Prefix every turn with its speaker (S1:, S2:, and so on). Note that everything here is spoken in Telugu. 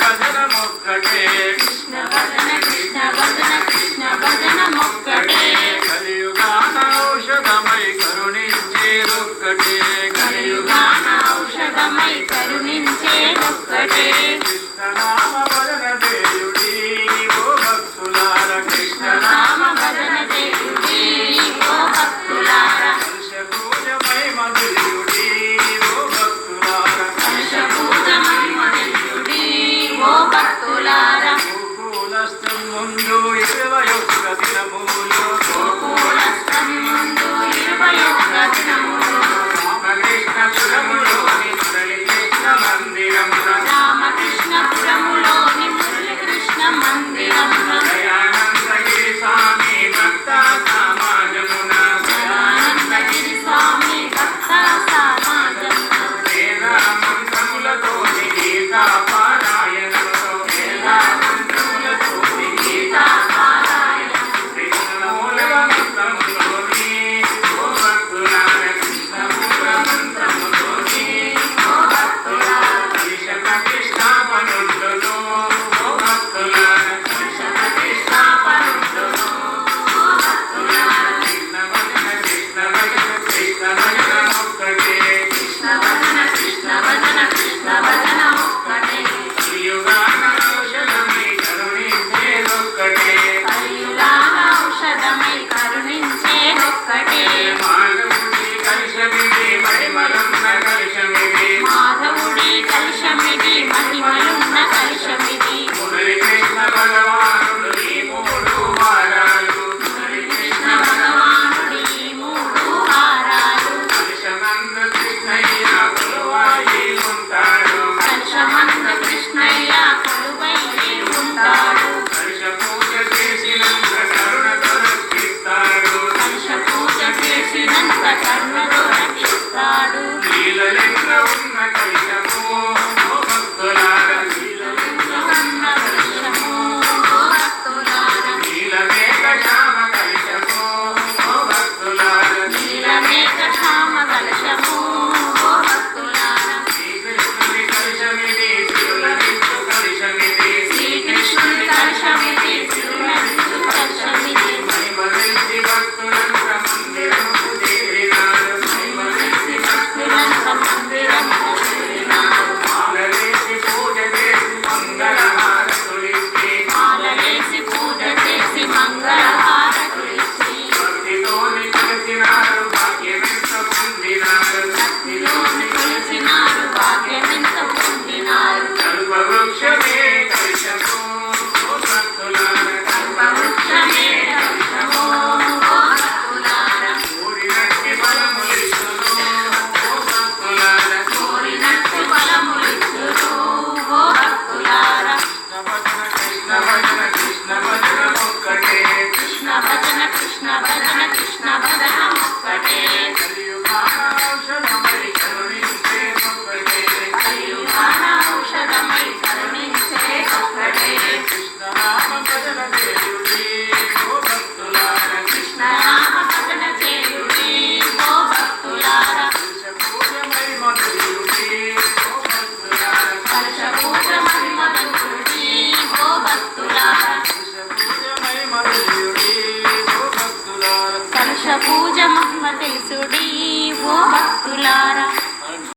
S1: భజన ముఖకే
S2: I'm not Krishna, మరమ తెలుసుడి ఓ భక్తులారా.